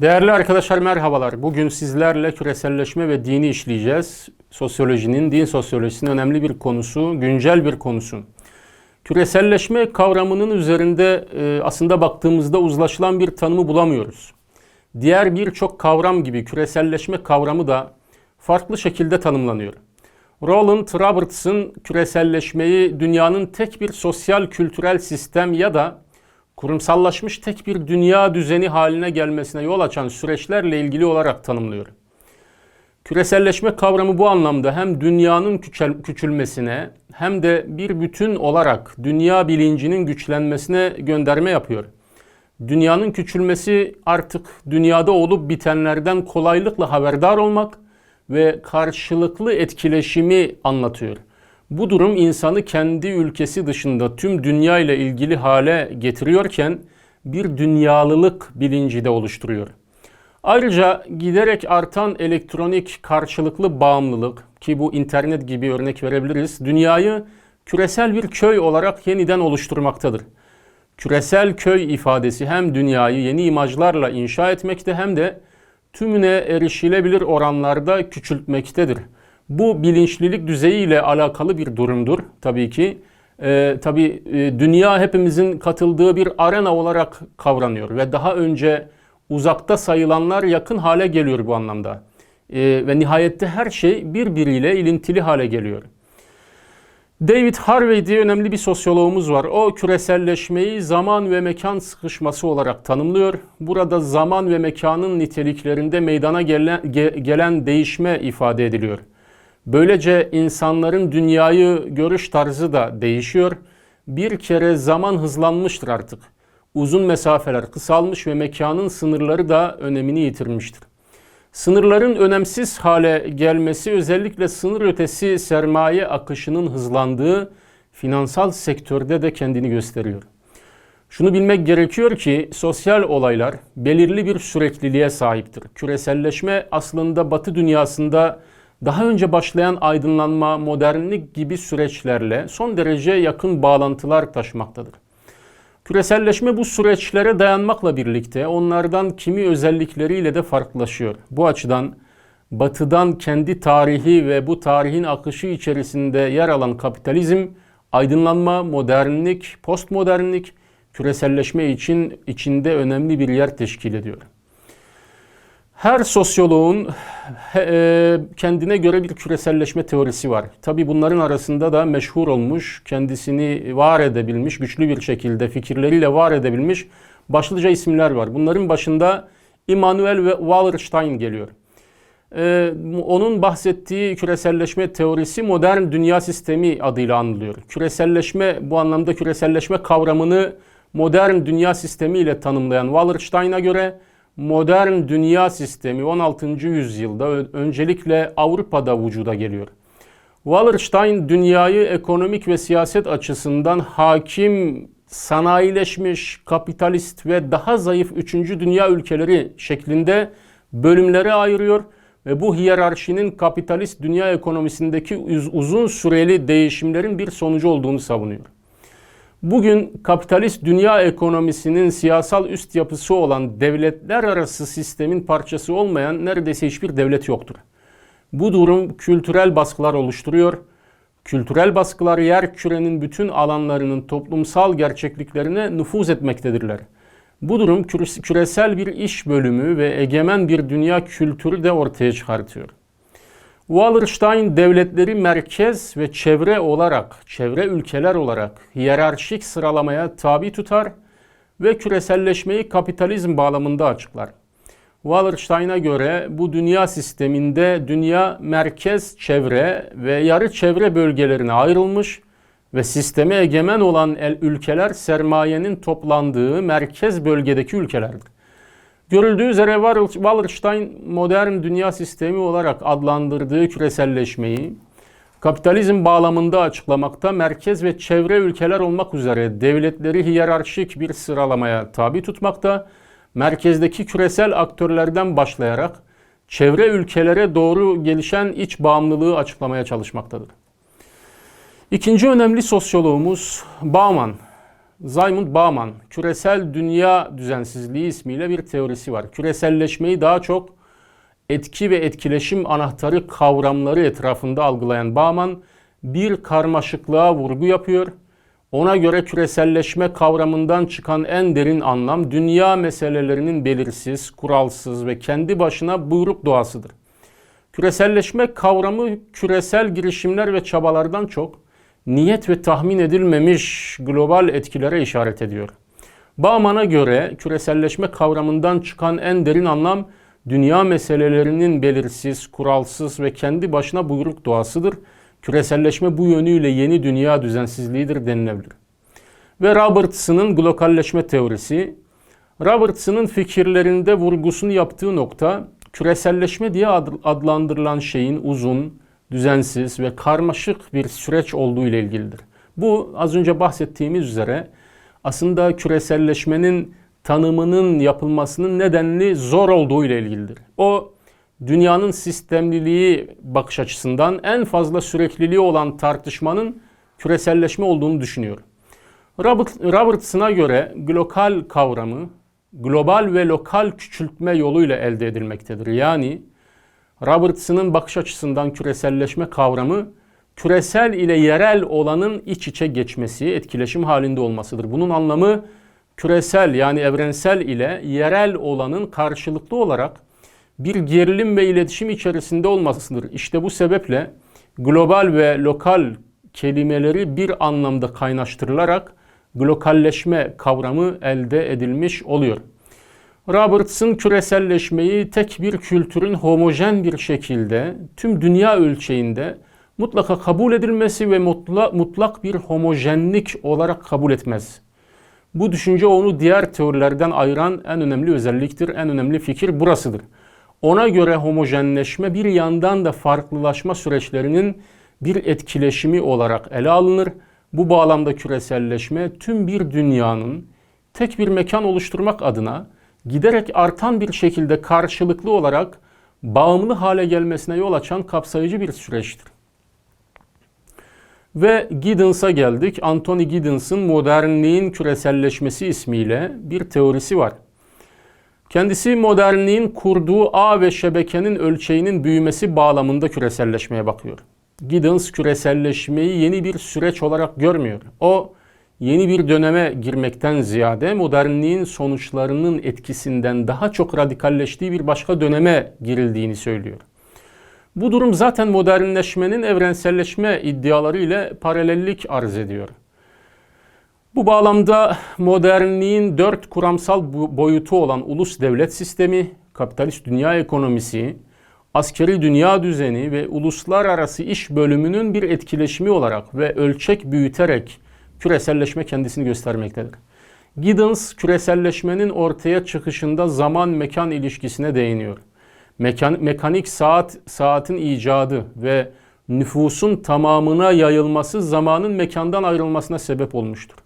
Değerli arkadaşlar merhabalar. Bugün sizlerle küreselleşme ve dini işleyeceğiz. Sosyolojinin, din sosyolojisinin önemli bir konusu, güncel bir konusu. Küreselleşme kavramının üzerinde e, aslında baktığımızda uzlaşılan bir tanımı bulamıyoruz. Diğer birçok kavram gibi küreselleşme kavramı da farklı şekilde tanımlanıyor. Roland Roberts'ın küreselleşmeyi dünyanın tek bir sosyal kültürel sistem ya da kurumsallaşmış tek bir dünya düzeni haline gelmesine yol açan süreçlerle ilgili olarak tanımlıyor. Küreselleşme kavramı bu anlamda hem dünyanın küçülmesine hem de bir bütün olarak dünya bilincinin güçlenmesine gönderme yapıyor. Dünyanın küçülmesi artık dünyada olup bitenlerden kolaylıkla haberdar olmak ve karşılıklı etkileşimi anlatıyor. Bu durum insanı kendi ülkesi dışında tüm dünya ile ilgili hale getiriyorken bir dünyalılık bilinci de oluşturuyor. Ayrıca giderek artan elektronik karşılıklı bağımlılık ki bu internet gibi örnek verebiliriz, dünyayı küresel bir köy olarak yeniden oluşturmaktadır. Küresel köy ifadesi hem dünyayı yeni imajlarla inşa etmekte hem de tümüne erişilebilir oranlarda küçültmektedir. Bu bilinçlilik düzeyi ile alakalı bir durumdur tabii ki. Ee, tabii e, dünya hepimizin katıldığı bir arena olarak kavranıyor ve daha önce uzakta sayılanlar yakın hale geliyor bu anlamda. Ee, ve nihayette her şey birbiriyle ilintili hale geliyor. David Harvey diye önemli bir sosyologumuz var. O küreselleşmeyi zaman ve mekan sıkışması olarak tanımlıyor. Burada zaman ve mekanın niteliklerinde meydana gelen, ge, gelen değişme ifade ediliyor. Böylece insanların dünyayı görüş tarzı da değişiyor. Bir kere zaman hızlanmıştır artık. Uzun mesafeler kısalmış ve mekanın sınırları da önemini yitirmiştir. Sınırların önemsiz hale gelmesi özellikle sınır ötesi sermaye akışının hızlandığı finansal sektörde de kendini gösteriyor. Şunu bilmek gerekiyor ki sosyal olaylar belirli bir sürekliliğe sahiptir. Küreselleşme aslında Batı dünyasında daha önce başlayan aydınlanma, modernlik gibi süreçlerle son derece yakın bağlantılar taşımaktadır. Küreselleşme bu süreçlere dayanmakla birlikte onlardan kimi özellikleriyle de farklılaşıyor. Bu açıdan batıdan kendi tarihi ve bu tarihin akışı içerisinde yer alan kapitalizm, aydınlanma, modernlik, postmodernlik, küreselleşme için içinde önemli bir yer teşkil ediyor. Her sosyoloğun e, kendine göre bir küreselleşme teorisi var. Tabi bunların arasında da meşhur olmuş, kendisini var edebilmiş, güçlü bir şekilde fikirleriyle var edebilmiş başlıca isimler var. Bunların başında Immanuel ve Wallerstein geliyor. Ee, onun bahsettiği küreselleşme teorisi modern dünya sistemi adıyla anılıyor. Küreselleşme bu anlamda küreselleşme kavramını modern dünya sistemi ile tanımlayan Wallerstein'a göre modern dünya sistemi 16. yüzyılda öncelikle Avrupa'da vücuda geliyor. Wallerstein dünyayı ekonomik ve siyaset açısından hakim, sanayileşmiş, kapitalist ve daha zayıf 3. dünya ülkeleri şeklinde bölümlere ayırıyor ve bu hiyerarşinin kapitalist dünya ekonomisindeki uzun süreli değişimlerin bir sonucu olduğunu savunuyor. Bugün kapitalist dünya ekonomisinin siyasal üst yapısı olan devletler arası sistemin parçası olmayan neredeyse hiçbir devlet yoktur. Bu durum kültürel baskılar oluşturuyor. Kültürel baskılar yer kürenin bütün alanlarının toplumsal gerçekliklerine nüfuz etmektedirler. Bu durum küresel bir iş bölümü ve egemen bir dünya kültürü de ortaya çıkartıyor. Wallerstein devletleri merkez ve çevre olarak, çevre ülkeler olarak hiyerarşik sıralamaya tabi tutar ve küreselleşmeyi kapitalizm bağlamında açıklar. Wallerstein'a göre bu dünya sisteminde dünya merkez çevre ve yarı çevre bölgelerine ayrılmış ve sisteme egemen olan ülkeler sermayenin toplandığı merkez bölgedeki ülkelerdir. Görüldüğü üzere Wallerstein modern dünya sistemi olarak adlandırdığı küreselleşmeyi kapitalizm bağlamında açıklamakta merkez ve çevre ülkeler olmak üzere devletleri hiyerarşik bir sıralamaya tabi tutmakta, merkezdeki küresel aktörlerden başlayarak çevre ülkelere doğru gelişen iç bağımlılığı açıklamaya çalışmaktadır. İkinci önemli sosyoloğumuz Bauman. Zygmunt Bauman, küresel dünya düzensizliği ismiyle bir teorisi var. Küreselleşmeyi daha çok etki ve etkileşim anahtarı kavramları etrafında algılayan Bauman bir karmaşıklığa vurgu yapıyor. Ona göre küreselleşme kavramından çıkan en derin anlam dünya meselelerinin belirsiz, kuralsız ve kendi başına buyruk doğasıdır. Küreselleşme kavramı küresel girişimler ve çabalardan çok niyet ve tahmin edilmemiş global etkilere işaret ediyor. Bauman'a göre küreselleşme kavramından çıkan en derin anlam dünya meselelerinin belirsiz, kuralsız ve kendi başına buyruk doğasıdır. Küreselleşme bu yönüyle yeni dünya düzensizliğidir denilebilir. Ve Robertson'ın globalleşme teorisi, Robertson'ın fikirlerinde vurgusunu yaptığı nokta küreselleşme diye adlandırılan şeyin uzun, düzensiz ve karmaşık bir süreç olduğu ile ilgilidir. Bu az önce bahsettiğimiz üzere aslında küreselleşmenin tanımının yapılmasının nedenli zor olduğu ile ilgilidir. O dünyanın sistemliliği bakış açısından en fazla sürekliliği olan tartışmanın küreselleşme olduğunu düşünüyor. Robert, Robertson'a göre global kavramı global ve lokal küçültme yoluyla elde edilmektedir. Yani Robertson'ın bakış açısından küreselleşme kavramı küresel ile yerel olanın iç içe geçmesi, etkileşim halinde olmasıdır. Bunun anlamı küresel yani evrensel ile yerel olanın karşılıklı olarak bir gerilim ve iletişim içerisinde olmasıdır. İşte bu sebeple global ve lokal kelimeleri bir anlamda kaynaştırılarak glokalleşme kavramı elde edilmiş oluyor. Robertson küreselleşmeyi tek bir kültürün homojen bir şekilde tüm dünya ölçeğinde mutlaka kabul edilmesi ve mutlak, mutlak bir homojenlik olarak kabul etmez. Bu düşünce onu diğer teorilerden ayıran en önemli özelliktir, en önemli fikir burasıdır. Ona göre homojenleşme bir yandan da farklılaşma süreçlerinin bir etkileşimi olarak ele alınır. Bu bağlamda küreselleşme tüm bir dünyanın tek bir mekan oluşturmak adına giderek artan bir şekilde karşılıklı olarak bağımlı hale gelmesine yol açan kapsayıcı bir süreçtir. Ve Giddens'a geldik. Anthony Giddens'ın modernliğin küreselleşmesi ismiyle bir teorisi var. Kendisi modernliğin kurduğu ağ ve şebekenin ölçeğinin büyümesi bağlamında küreselleşmeye bakıyor. Giddens küreselleşmeyi yeni bir süreç olarak görmüyor. O yeni bir döneme girmekten ziyade modernliğin sonuçlarının etkisinden daha çok radikalleştiği bir başka döneme girildiğini söylüyor. Bu durum zaten modernleşmenin evrenselleşme iddiaları ile paralellik arz ediyor. Bu bağlamda modernliğin dört kuramsal boyutu olan ulus devlet sistemi, kapitalist dünya ekonomisi, askeri dünya düzeni ve uluslararası iş bölümünün bir etkileşimi olarak ve ölçek büyüterek küreselleşme kendisini göstermektedir. Giddens küreselleşmenin ortaya çıkışında zaman mekan ilişkisine değiniyor. Mekan, mekanik saat saatin icadı ve nüfusun tamamına yayılması zamanın mekandan ayrılmasına sebep olmuştur.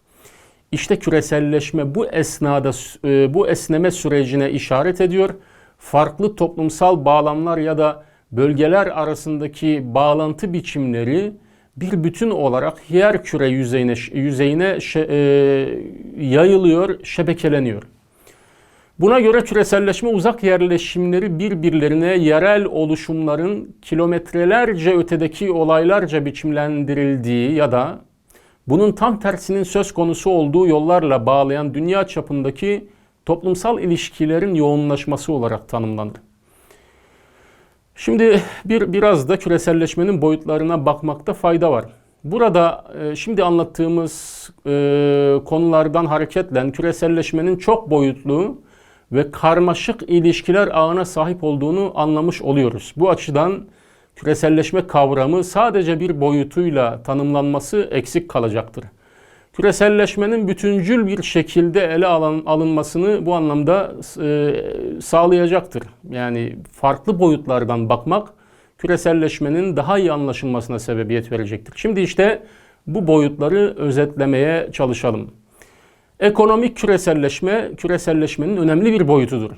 İşte küreselleşme bu esnada e, bu esneme sürecine işaret ediyor. Farklı toplumsal bağlamlar ya da bölgeler arasındaki bağlantı biçimleri bir bütün olarak yer küre yüzeyine yüzeyine şe, e, yayılıyor, şebekeleniyor. Buna göre küreselleşme uzak yerleşimleri birbirlerine yerel oluşumların kilometrelerce ötedeki olaylarca biçimlendirildiği ya da bunun tam tersinin söz konusu olduğu yollarla bağlayan dünya çapındaki toplumsal ilişkilerin yoğunlaşması olarak tanımlanır. Şimdi bir biraz da küreselleşmenin boyutlarına bakmakta fayda var. Burada e, şimdi anlattığımız e, konulardan hareketle küreselleşmenin çok boyutlu ve karmaşık ilişkiler ağına sahip olduğunu anlamış oluyoruz. Bu açıdan küreselleşme kavramı sadece bir boyutuyla tanımlanması eksik kalacaktır. Küreselleşmenin bütüncül bir şekilde ele alın, alınmasını bu anlamda e, sağlayacaktır. Yani farklı boyutlardan bakmak küreselleşmenin daha iyi anlaşılmasına sebebiyet verecektir. Şimdi işte bu boyutları özetlemeye çalışalım. Ekonomik küreselleşme, küreselleşmenin önemli bir boyutudur.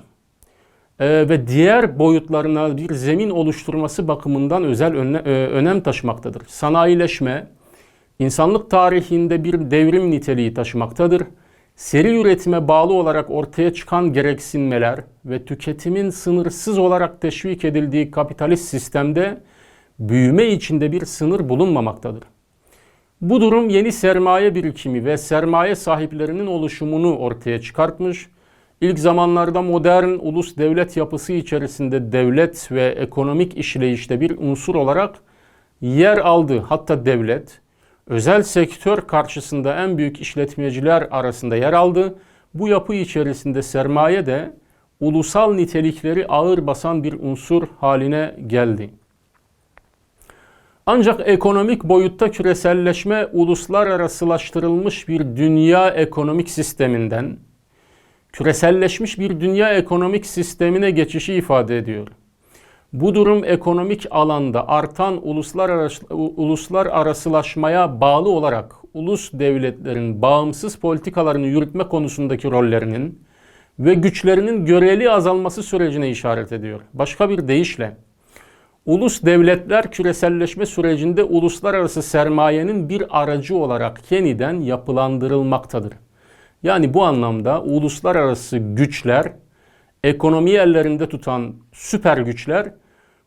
Ee, ve diğer boyutlarına bir zemin oluşturması bakımından özel önle, e, önem taşımaktadır. Sanayileşme, insanlık tarihinde bir devrim niteliği taşımaktadır. Seri üretime bağlı olarak ortaya çıkan gereksinmeler ve tüketimin sınırsız olarak teşvik edildiği kapitalist sistemde büyüme içinde bir sınır bulunmamaktadır. Bu durum yeni sermaye birikimi ve sermaye sahiplerinin oluşumunu ortaya çıkartmış. İlk zamanlarda modern ulus devlet yapısı içerisinde devlet ve ekonomik işleyişte bir unsur olarak yer aldı. Hatta devlet özel sektör karşısında en büyük işletmeciler arasında yer aldı. Bu yapı içerisinde sermaye de ulusal nitelikleri ağır basan bir unsur haline geldi. Ancak ekonomik boyutta küreselleşme uluslararasılaştırılmış bir dünya ekonomik sisteminden küreselleşmiş bir dünya ekonomik sistemine geçişi ifade ediyor. Bu durum ekonomik alanda artan uluslararası, uluslararasılaşmaya bağlı olarak ulus devletlerin bağımsız politikalarını yürütme konusundaki rollerinin ve güçlerinin göreli azalması sürecine işaret ediyor. Başka bir deyişle ulus devletler küreselleşme sürecinde uluslararası sermayenin bir aracı olarak yeniden yapılandırılmaktadır. Yani bu anlamda uluslararası güçler, ekonomi ellerinde tutan süper güçler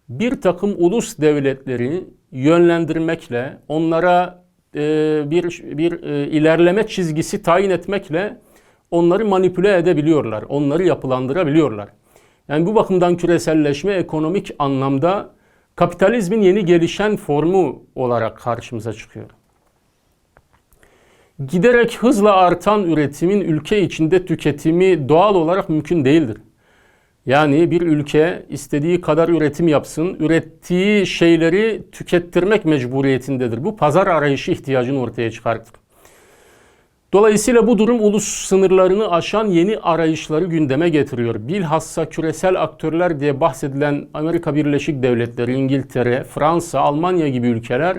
bir takım ulus devletleri yönlendirmekle, onlara e, bir bir e, ilerleme çizgisi tayin etmekle onları manipüle edebiliyorlar, onları yapılandırabiliyorlar. Yani bu bakımdan küreselleşme ekonomik anlamda kapitalizmin yeni gelişen formu olarak karşımıza çıkıyor. Giderek hızla artan üretimin ülke içinde tüketimi doğal olarak mümkün değildir. Yani bir ülke istediği kadar üretim yapsın, ürettiği şeyleri tükettirmek mecburiyetindedir. Bu pazar arayışı ihtiyacını ortaya çıkartır. Dolayısıyla bu durum ulus sınırlarını aşan yeni arayışları gündeme getiriyor. Bilhassa küresel aktörler diye bahsedilen Amerika Birleşik Devletleri, İngiltere, Fransa, Almanya gibi ülkeler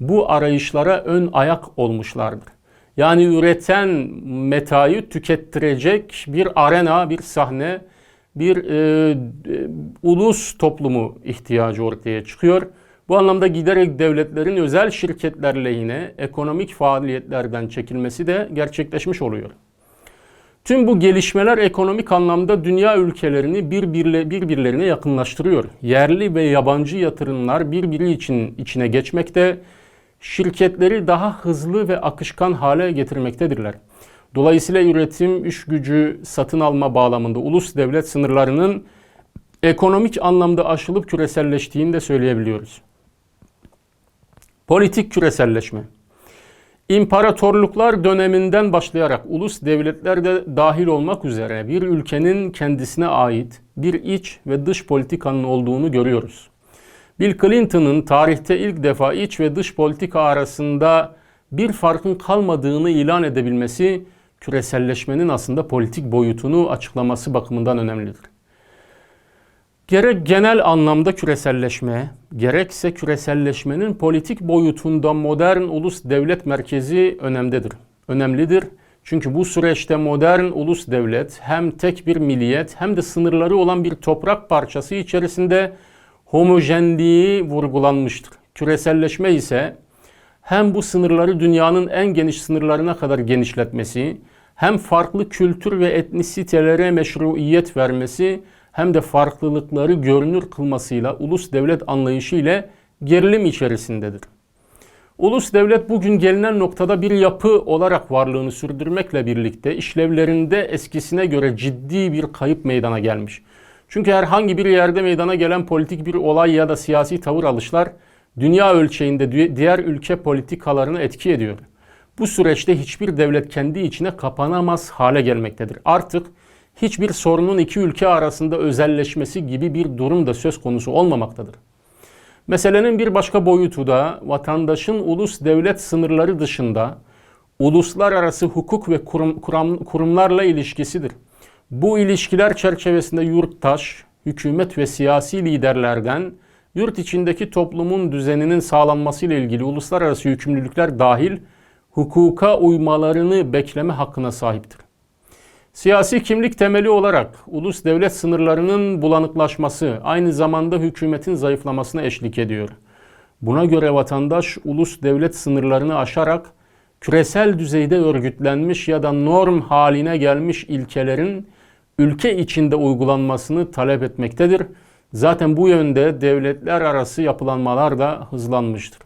bu arayışlara ön ayak olmuşlardır. Yani üreten metayı tükettirecek bir arena, bir sahne, bir e, e, ulus toplumu ihtiyacı ortaya çıkıyor. Bu anlamda giderek devletlerin özel şirketler lehine ekonomik faaliyetlerden çekilmesi de gerçekleşmiş oluyor. Tüm bu gelişmeler ekonomik anlamda dünya ülkelerini birbirle, birbirlerine yakınlaştırıyor. Yerli ve yabancı yatırımlar birbiri için içine geçmekte, şirketleri daha hızlı ve akışkan hale getirmektedirler. Dolayısıyla üretim, iş gücü, satın alma bağlamında ulus devlet sınırlarının ekonomik anlamda aşılıp küreselleştiğini de söyleyebiliyoruz. Politik küreselleşme. İmparatorluklar döneminden başlayarak ulus devletler de dahil olmak üzere bir ülkenin kendisine ait bir iç ve dış politikanın olduğunu görüyoruz. Bill Clinton'ın tarihte ilk defa iç ve dış politika arasında bir farkın kalmadığını ilan edebilmesi küreselleşmenin aslında politik boyutunu açıklaması bakımından önemlidir. Gerek genel anlamda küreselleşme, gerekse küreselleşmenin politik boyutunda modern ulus devlet merkezi önemlidir. Önemlidir. Çünkü bu süreçte modern ulus devlet hem tek bir milliyet hem de sınırları olan bir toprak parçası içerisinde homojenliği vurgulanmıştır. Küreselleşme ise hem bu sınırları dünyanın en geniş sınırlarına kadar genişletmesi, hem farklı kültür ve etnisitelere meşruiyet vermesi, hem de farklılıkları görünür kılmasıyla ulus devlet anlayışı ile gerilim içerisindedir. Ulus devlet bugün gelinen noktada bir yapı olarak varlığını sürdürmekle birlikte işlevlerinde eskisine göre ciddi bir kayıp meydana gelmiş. Çünkü herhangi bir yerde meydana gelen politik bir olay ya da siyasi tavır alışlar dünya ölçeğinde diğer ülke politikalarına etki ediyor. Bu süreçte hiçbir devlet kendi içine kapanamaz hale gelmektedir. Artık hiçbir sorunun iki ülke arasında özelleşmesi gibi bir durum da söz konusu olmamaktadır. Meselenin bir başka boyutu da vatandaşın ulus devlet sınırları dışında uluslararası hukuk ve kurum, kurum, kurumlarla ilişkisidir. Bu ilişkiler çerçevesinde yurttaş, hükümet ve siyasi liderlerden yurt içindeki toplumun düzeninin sağlanması ile ilgili uluslararası yükümlülükler dahil hukuka uymalarını bekleme hakkına sahiptir. Siyasi kimlik temeli olarak ulus devlet sınırlarının bulanıklaşması aynı zamanda hükümetin zayıflamasına eşlik ediyor. Buna göre vatandaş ulus devlet sınırlarını aşarak küresel düzeyde örgütlenmiş ya da norm haline gelmiş ilkelerin ülke içinde uygulanmasını talep etmektedir. Zaten bu yönde devletler arası yapılanmalar da hızlanmıştır.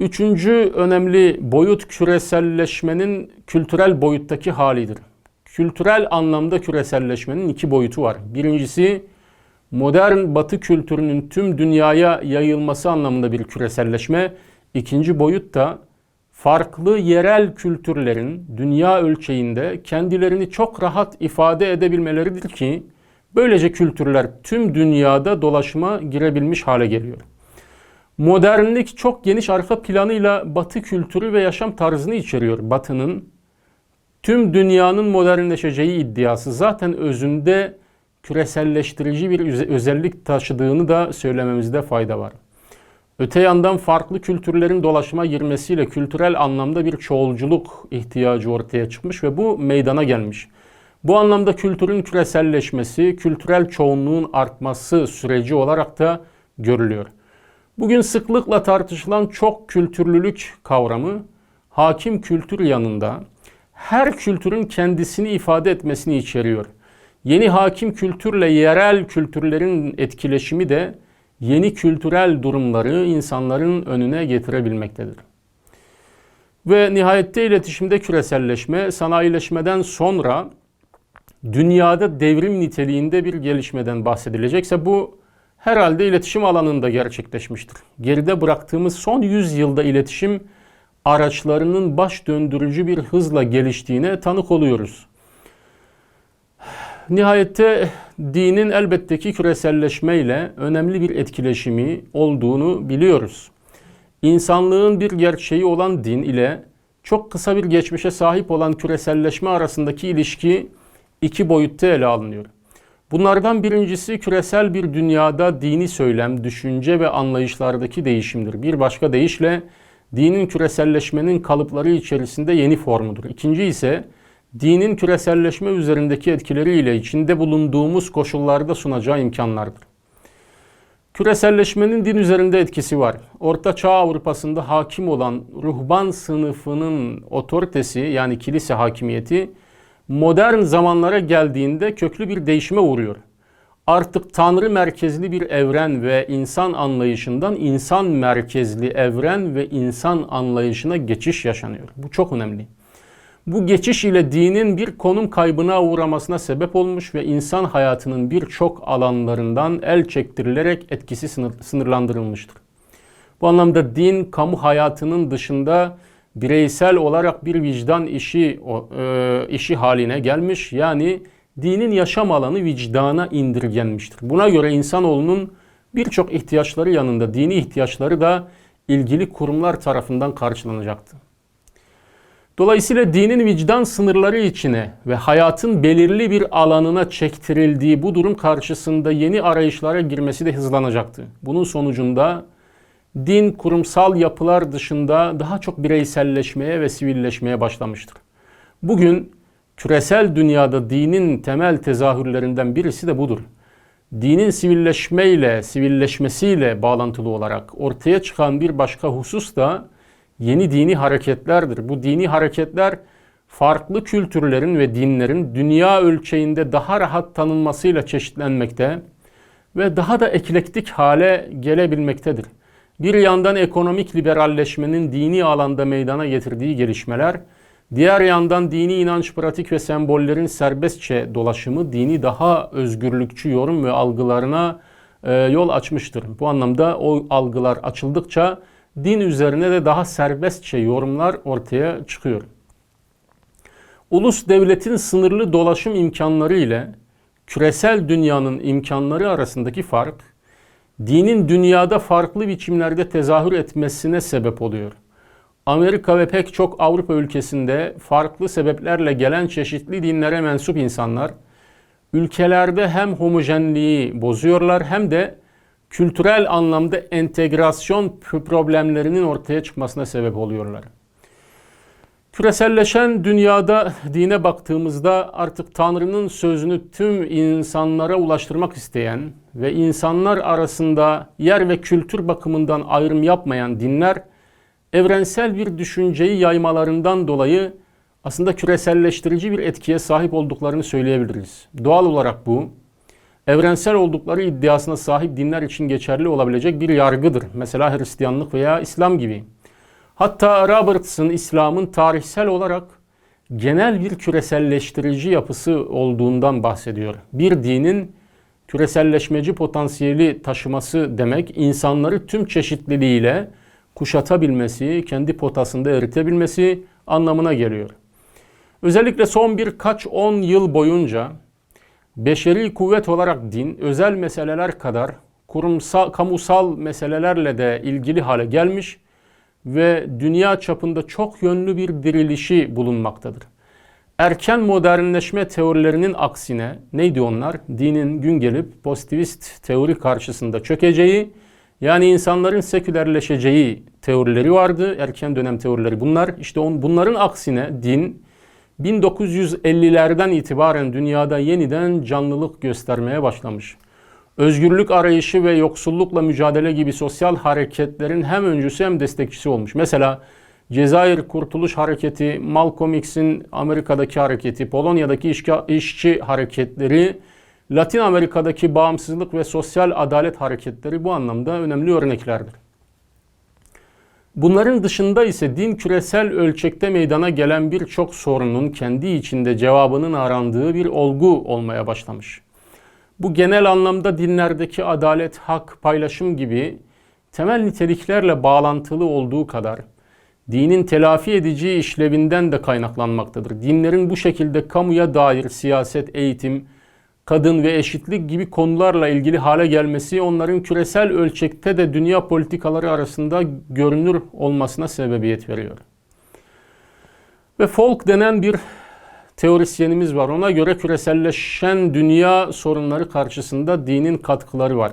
Üçüncü önemli boyut küreselleşmenin kültürel boyuttaki halidir. Kültürel anlamda küreselleşmenin iki boyutu var. Birincisi modern batı kültürünün tüm dünyaya yayılması anlamında bir küreselleşme. İkinci boyut da farklı yerel kültürlerin dünya ölçeğinde kendilerini çok rahat ifade edebilmeleridir ki böylece kültürler tüm dünyada dolaşıma girebilmiş hale geliyor. Modernlik çok geniş arka planıyla batı kültürü ve yaşam tarzını içeriyor. Batının tüm dünyanın modernleşeceği iddiası zaten özünde küreselleştirici bir özellik taşıdığını da söylememizde fayda var. Öte yandan farklı kültürlerin dolaşıma girmesiyle kültürel anlamda bir çoğulculuk ihtiyacı ortaya çıkmış ve bu meydana gelmiş. Bu anlamda kültürün küreselleşmesi, kültürel çoğunluğun artması süreci olarak da görülüyor. Bugün sıklıkla tartışılan çok kültürlülük kavramı hakim kültür yanında her kültürün kendisini ifade etmesini içeriyor. Yeni hakim kültürle yerel kültürlerin etkileşimi de yeni kültürel durumları insanların önüne getirebilmektedir. Ve nihayette iletişimde küreselleşme, sanayileşmeden sonra dünyada devrim niteliğinde bir gelişmeden bahsedilecekse bu herhalde iletişim alanında gerçekleşmiştir. Geride bıraktığımız son 100 yılda iletişim araçlarının baş döndürücü bir hızla geliştiğine tanık oluyoruz. Nihayette dinin elbette ki küreselleşmeyle önemli bir etkileşimi olduğunu biliyoruz. İnsanlığın bir gerçeği olan din ile çok kısa bir geçmişe sahip olan küreselleşme arasındaki ilişki iki boyutta ele alınıyor. Bunlardan birincisi küresel bir dünyada dini söylem, düşünce ve anlayışlardaki değişimdir. Bir başka deyişle dinin küreselleşmenin kalıpları içerisinde yeni formudur. İkinci ise dinin küreselleşme üzerindeki etkileriyle içinde bulunduğumuz koşullarda sunacağı imkanlardır. Küreselleşmenin din üzerinde etkisi var. Orta Çağ Avrupa'sında hakim olan ruhban sınıfının otoritesi yani kilise hakimiyeti modern zamanlara geldiğinde köklü bir değişime uğruyor. Artık tanrı merkezli bir evren ve insan anlayışından insan merkezli evren ve insan anlayışına geçiş yaşanıyor. Bu çok önemli. Bu geçiş ile dinin bir konum kaybına uğramasına sebep olmuş ve insan hayatının birçok alanlarından el çektirilerek etkisi sınırlandırılmıştır. Bu anlamda din kamu hayatının dışında bireysel olarak bir vicdan işi e, işi haline gelmiş. Yani dinin yaşam alanı vicdana indirgenmiştir. Buna göre insanoğlunun birçok ihtiyaçları yanında dini ihtiyaçları da ilgili kurumlar tarafından karşılanacaktı. Dolayısıyla dinin vicdan sınırları içine ve hayatın belirli bir alanına çektirildiği bu durum karşısında yeni arayışlara girmesi de hızlanacaktı. Bunun sonucunda din kurumsal yapılar dışında daha çok bireyselleşmeye ve sivilleşmeye başlamıştır. Bugün küresel dünyada dinin temel tezahürlerinden birisi de budur. Dinin sivilleşmeyle, sivilleşmesiyle bağlantılı olarak ortaya çıkan bir başka husus da yeni dini hareketlerdir. Bu dini hareketler farklı kültürlerin ve dinlerin dünya ölçeğinde daha rahat tanınmasıyla çeşitlenmekte ve daha da eklektik hale gelebilmektedir. Bir yandan ekonomik liberalleşmenin dini alanda meydana getirdiği gelişmeler, diğer yandan dini inanç, pratik ve sembollerin serbestçe dolaşımı dini daha özgürlükçü yorum ve algılarına e, yol açmıştır. Bu anlamda o algılar açıldıkça din üzerine de daha serbestçe yorumlar ortaya çıkıyor. Ulus devletin sınırlı dolaşım imkanları ile küresel dünyanın imkanları arasındaki fark, dinin dünyada farklı biçimlerde tezahür etmesine sebep oluyor. Amerika ve pek çok Avrupa ülkesinde farklı sebeplerle gelen çeşitli dinlere mensup insanlar ülkelerde hem homojenliği bozuyorlar hem de kültürel anlamda entegrasyon problemlerinin ortaya çıkmasına sebep oluyorlar. Küreselleşen dünyada dine baktığımızda artık Tanrı'nın sözünü tüm insanlara ulaştırmak isteyen ve insanlar arasında yer ve kültür bakımından ayrım yapmayan dinler evrensel bir düşünceyi yaymalarından dolayı aslında küreselleştirici bir etkiye sahip olduklarını söyleyebiliriz. Doğal olarak bu evrensel oldukları iddiasına sahip dinler için geçerli olabilecek bir yargıdır. Mesela Hristiyanlık veya İslam gibi. Hatta Robertson İslam'ın tarihsel olarak genel bir küreselleştirici yapısı olduğundan bahsediyor. Bir dinin küreselleşmeci potansiyeli taşıması demek insanları tüm çeşitliliğiyle kuşatabilmesi, kendi potasında eritebilmesi anlamına geliyor. Özellikle son birkaç on yıl boyunca beşeri kuvvet olarak din özel meseleler kadar kurumsal, kamusal meselelerle de ilgili hale gelmiş ve dünya çapında çok yönlü bir dirilişi bulunmaktadır. Erken modernleşme teorilerinin aksine neydi onlar? Dinin gün gelip pozitivist teori karşısında çökeceği, yani insanların sekülerleşeceği teorileri vardı. Erken dönem teorileri bunlar. İşte on, bunların aksine din 1950'lerden itibaren dünyada yeniden canlılık göstermeye başlamış. Özgürlük arayışı ve yoksullukla mücadele gibi sosyal hareketlerin hem öncüsü hem destekçisi olmuş. Mesela Cezayir Kurtuluş Hareketi, Malcolm X'in Amerika'daki hareketi, Polonya'daki işçi hareketleri, Latin Amerika'daki bağımsızlık ve sosyal adalet hareketleri bu anlamda önemli örneklerdir. Bunların dışında ise din küresel ölçekte meydana gelen birçok sorunun kendi içinde cevabının arandığı bir olgu olmaya başlamış. Bu genel anlamda dinlerdeki adalet, hak, paylaşım gibi temel niteliklerle bağlantılı olduğu kadar dinin telafi edici işlevinden de kaynaklanmaktadır. Dinlerin bu şekilde kamuya dair siyaset, eğitim, kadın ve eşitlik gibi konularla ilgili hale gelmesi onların küresel ölçekte de dünya politikaları arasında görünür olmasına sebebiyet veriyor. Ve folk denen bir teorisyenimiz var. Ona göre küreselleşen dünya sorunları karşısında dinin katkıları var.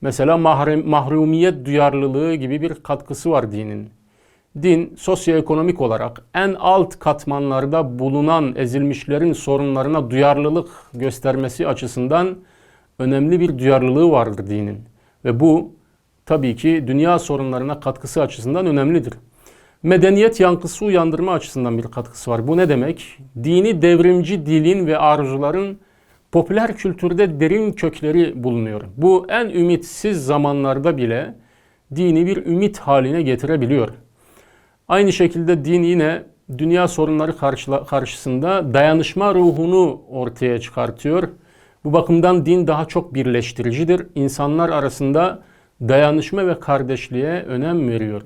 Mesela mahrem, mahrumiyet duyarlılığı gibi bir katkısı var dinin. Din sosyoekonomik olarak en alt katmanlarda bulunan ezilmişlerin sorunlarına duyarlılık göstermesi açısından önemli bir duyarlılığı vardır dinin. Ve bu tabii ki dünya sorunlarına katkısı açısından önemlidir. Medeniyet yankısı uyandırma açısından bir katkısı var. Bu ne demek? Dini devrimci dilin ve arzuların popüler kültürde derin kökleri bulunuyor. Bu en ümitsiz zamanlarda bile dini bir ümit haline getirebiliyor. Aynı şekilde din yine dünya sorunları karşısında dayanışma ruhunu ortaya çıkartıyor. Bu bakımdan din daha çok birleştiricidir. İnsanlar arasında dayanışma ve kardeşliğe önem veriyor.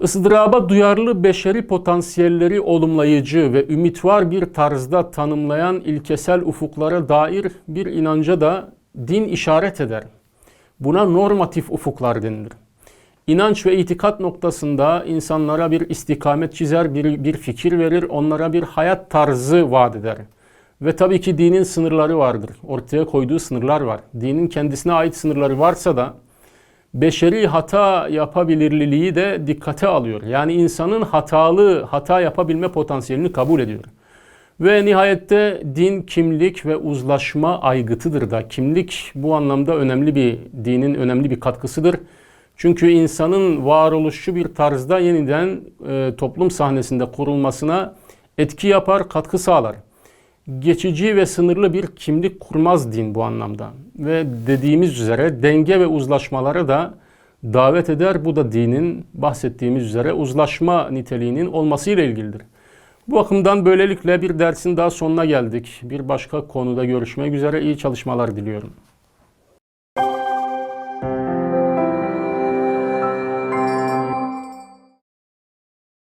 Isıdıraba duyarlı beşeri potansiyelleri olumlayıcı ve ümit var bir tarzda tanımlayan ilkesel ufuklara dair bir inanca da din işaret eder. Buna normatif ufuklar denilir. İnanç ve itikat noktasında insanlara bir istikamet çizer, bir, bir fikir verir, onlara bir hayat tarzı vaat eder. Ve tabii ki dinin sınırları vardır. Ortaya koyduğu sınırlar var. Dinin kendisine ait sınırları varsa da beşeri hata yapabilirliliği de dikkate alıyor. Yani insanın hatalı, hata yapabilme potansiyelini kabul ediyor. Ve nihayette din kimlik ve uzlaşma aygıtıdır da. Kimlik bu anlamda önemli bir, dinin önemli bir katkısıdır. Çünkü insanın varoluşçu bir tarzda yeniden e, toplum sahnesinde kurulmasına etki yapar, katkı sağlar. Geçici ve sınırlı bir kimlik kurmaz din bu anlamda. Ve dediğimiz üzere denge ve uzlaşmalara da davet eder. Bu da dinin bahsettiğimiz üzere uzlaşma niteliğinin olmasıyla ilgilidir. Bu bakımdan böylelikle bir dersin daha sonuna geldik. Bir başka konuda görüşmek üzere iyi çalışmalar diliyorum.